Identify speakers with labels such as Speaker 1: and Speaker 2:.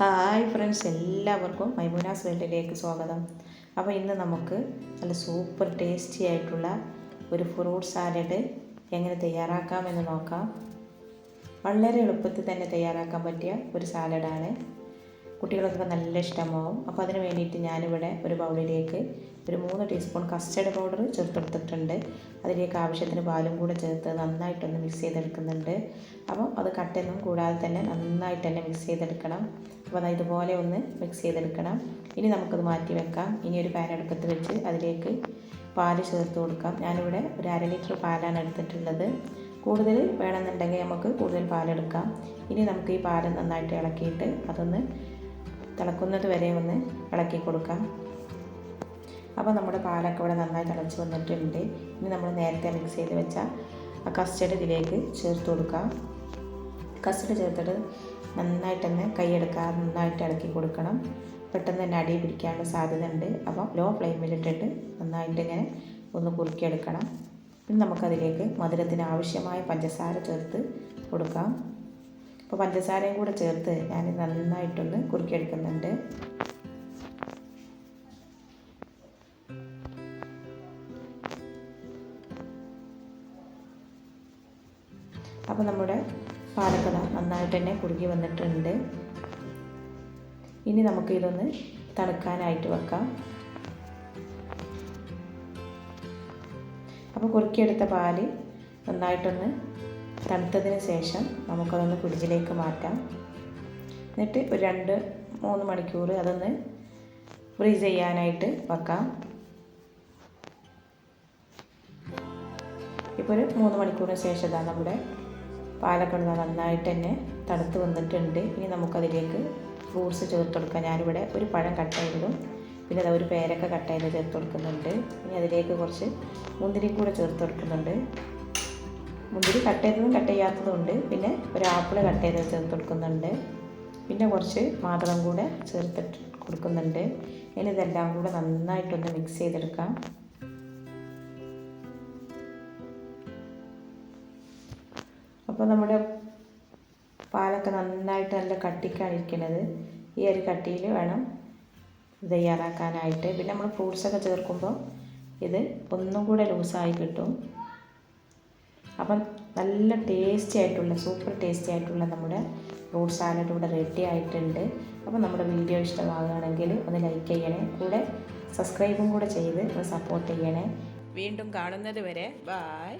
Speaker 1: Hi friends എല്ലാവർക്കും മൈമുനാസ് വേൾഡിലേക്ക് സ്വാഗതം. അപ്പോൾ ഇന്ന് നമുക്ക് നല്ല സൂപ്പർ ടേസ്റ്റി ആയിട്ടുള്ള ഒരു ഫ്രൂട്ട് സാലഡ് എങ്ങനെ തയ്യാറാക്കാമെന്ന് നോക്കാം. വളരെ എളുപ്പത്തിൽ തന്നെ തയ്യാറാക്കാൻ പറ്റിയ ഒരു സാലഡാണ്. കുട്ടികൾക്കൊക്കെ നല്ല ഇഷ്ടമാവും. അപ്പോൾ അതിന് വേണ്ടിയിട്ട് ഞാനിവിടെ ഒരു ബൗളിലേക്ക് ഒരു മൂന്ന് ടീസ്പൂൺ കസ്റ്റർഡ് പൗഡർ ചേർത്തെടുത്തിട്ടുണ്ട്. അതിലേക്ക് ആവശ്യത്തിന് പാലും കൂടെ ചേർത്ത് നന്നായിട്ടൊന്ന് മിക്സ് ചെയ്തെടുക്കുന്നുണ്ട്. അപ്പം അത് കട്ടൊന്നും കൂടാതെ തന്നെ നന്നായിട്ട് തന്നെ മിക്സ് ചെയ്തെടുക്കണം. അപ്പോൾ അത് ഇതുപോലെ ഒന്ന് മിക്സ് ചെയ്തെടുക്കണം. ഇനി നമുക്കത് മാറ്റി വെക്കാം. ഇനി ഒരു പാൻ അടുപ്പത്ത് വെച്ച് അതിലേക്ക് പാൽ ചേർത്ത് കൊടുക്കാം. ഞാനിവിടെ ഒരു അര ലിറ്റർ പാലാണ് എടുത്തിട്ടുള്ളത്. കൂടുതൽ വേണമെന്നുണ്ടെങ്കിൽ നമുക്ക് കൂടുതൽ പാലെടുക്കാം. ഇനി നമുക്ക് ഈ പാൽ നന്നായിട്ട് ഇളക്കിയിട്ട് അതൊന്ന് തിളക്കുന്നത് വരെ ഒന്ന് ഇളക്കി കൊടുക്കാം. അപ്പോൾ നമ്മുടെ പാലൊക്കെ ഇവിടെ നന്നായി തിളച്ച് വന്നിട്ടുണ്ട്. ഇനി നമ്മൾ നേരത്തെ മിക്സ് ചെയ്ത് വെച്ച ആ കസ്റ്റർഡ് ഇതിലേക്ക് ചേർത്ത് കൊടുക്കാം. കസ്റ്റഡ് ചേർത്തിട്ട് നന്നായിട്ട് തന്നെ കൈയെടുക്കാതെ നന്നായിട്ട് ഇളക്കി കൊടുക്കണം. പെട്ടെന്ന് തന്നെ അടി പിടിക്കാനുള്ള സാധ്യത ഉണ്ട് അപ്പോൾ ലോ ഫ്ലെയിമിലിട്ടിട്ട് നന്നായിട്ട് ഇങ്ങനെ ഒന്ന് കുറുക്കിയെടുക്കണം. പിന്നെ നമുക്കതിലേക്ക് മധുരത്തിന് ആവശ്യമായ പഞ്ചസാര ചേർത്ത് കൊടുക്കാം. അപ്പോൾ പഞ്ചസാരയും കൂടെ ചേർത്ത് ഞാൻ നന്നായിട്ടൊന്ന് കുറുക്കിയെടുക്കുന്നുണ്ട്. അപ്പോൾ നമ്മുടെ പാലക്കട നന്നായിട്ട് തന്നെ കുറുകി വന്നിട്ടുണ്ട്. ഇനി നമുക്ക് ഇതൊന്ന് തണുക്കാനായിട്ട് വെക്കാം. അപ്പോൾ കുറുക്കിയെടുത്ത പാൽ നന്നായിട്ടൊന്ന് തണുത്തതിന് ശേഷം നമുക്കതൊന്ന് ഫ്രിഡ്ജിലേക്ക് മാറ്റാം. എന്നിട്ട് ഒരു രണ്ട് മൂന്ന് മണിക്കൂർ അതൊന്ന് ഫ്രീസ് ചെയ്യാനായിട്ട് വെക്കാം. ഇപ്പോൾ ഒരു മൂന്ന് മണിക്കൂറിന് ശേഷം ഇതാ നമ്മുടെ പാലക്കട നന്നായിട്ട് തന്നെ തണുത്ത് വന്നിട്ടുണ്ട്. ഇനി നമുക്കതിലേക്ക് ഫ്രൂട്ട്സ് ചേർത്ത് കൊടുക്കാം. ഞാനിവിടെ ഒരു പഴം കട്ട് ചെയ്തതും പിന്നെ അത് ഒരു പേരക്ക കട്ട് ചെയ്ത് ചേർത്ത് കൊടുക്കുന്നുണ്ട്. ഇനി അതിലേക്ക് കുറച്ച് മുന്തിരി കൂടെ ചേർത്ത് കൊടുക്കുന്നുണ്ട്. മുന്തിരി കട്ട് ചെയ്തതും കട്ട് ചെയ്യാത്തതും ഉണ്ട്. പിന്നെ ഒരു ആപ്പിൾ കട്ട് ചെയ്ത് ചേർത്ത് കൊടുക്കുന്നുണ്ട്. പിന്നെ കുറച്ച് മാതളം കൂടെ ചേർത്തിട്ട് കൊടുക്കുന്നുണ്ട്. ഇനി ഇതെല്ലാം കൂടെ നന്നായിട്ടൊന്ന് മിക്സ് ചെയ്തെടുക്കാം. അപ്പോൾ നമ്മുടെ പാലൊക്കെ നന്നായിട്ട് നല്ല കട്ടിക്കാണ് ഇരിക്കുന്നത്. ഈ ഒരു കട്ടിയിൽ വേണം തയ്യാറാക്കാനായിട്ട്. പിന്നെ നമ്മൾ ഫ്രൂട്ട്സൊക്കെ ചേർക്കുമ്പോൾ ഇത് ഒന്നും കൂടെ ലൂസായി കിട്ടും. അപ്പം നല്ല ടേസ്റ്റി ആയിട്ടുള്ള സൂപ്പർ ടേസ്റ്റി ആയിട്ടുള്ള നമ്മുടെ ഫ്രൂട്ട് സാലഡ് ഇവിടെ റെഡി ആയിട്ടുണ്ട്. അപ്പോൾ നമ്മുടെ വീഡിയോ ഇഷ്ടമാകുകയാണെങ്കിൽ ഒന്ന് ലൈക്ക് ചെയ്യണേ. കൂടെ സബ്സ്ക്രൈബും കൂടെ ചെയ്ത് ഒന്ന് സപ്പോർട്ട് ചെയ്യണേ. വീണ്ടും കാണുന്നത് വരെ ബായ്